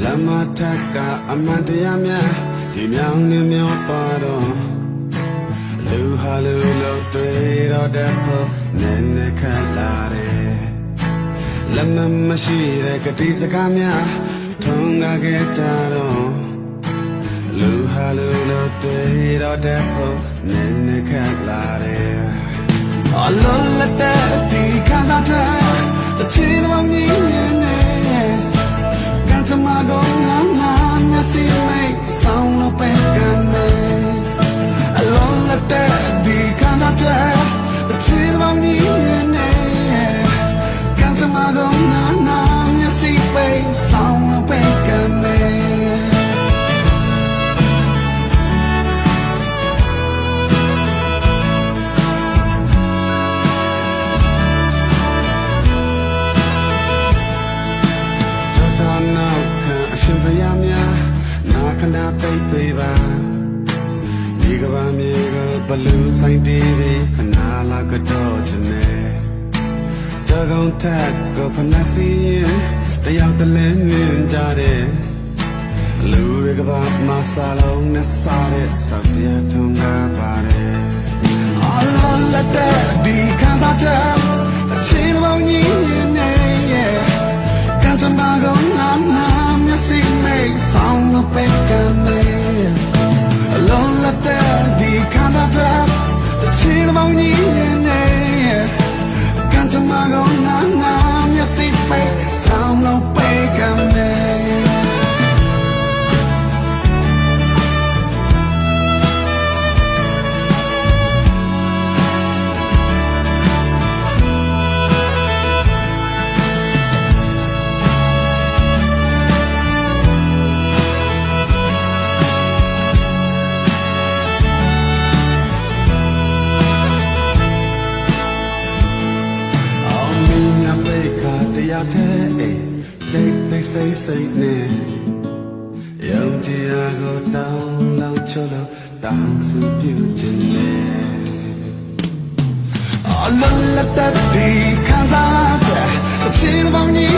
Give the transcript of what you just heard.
လမ်းမထက်ကအမှန်တရားများဒီမြောင်နေမျောပါတော့လူဟာလူလို့တွေ့တော့တဲ့ဖို့နည်းနည်းခက်လာတယ်လက်မမရှိတဲ့ကတိစကားများထုံးကားခဲ့ကြတော့လူဟာလူလို့တွေ့တော့တဲ့ဖို့နည်း ခဏပိတ်ပေးပါဒီကဘာမြေကဘလူးဆိုင်တီးပြီးခဏလာကတော့ချင်တယ်ကြောကုန်းထက်ကိုဖနစီရင်တယောက်တလဲမြင်ကြတယ်လူတွေကဘာမဆာလုံးနဲ့စားတဲ့စောက်တရားထုံးကားပါတယ် ယောက်တည်းအိတ်တိတ်တိတ်စိတ်စိတ်နဲ့ယောက်ျားကိုတောင်းလောက်ချလို့တောင်းစုပြုခြင်းနဲ့အလုံးလက်တည်းခံစားချက်ချင်းပေါင်းညီ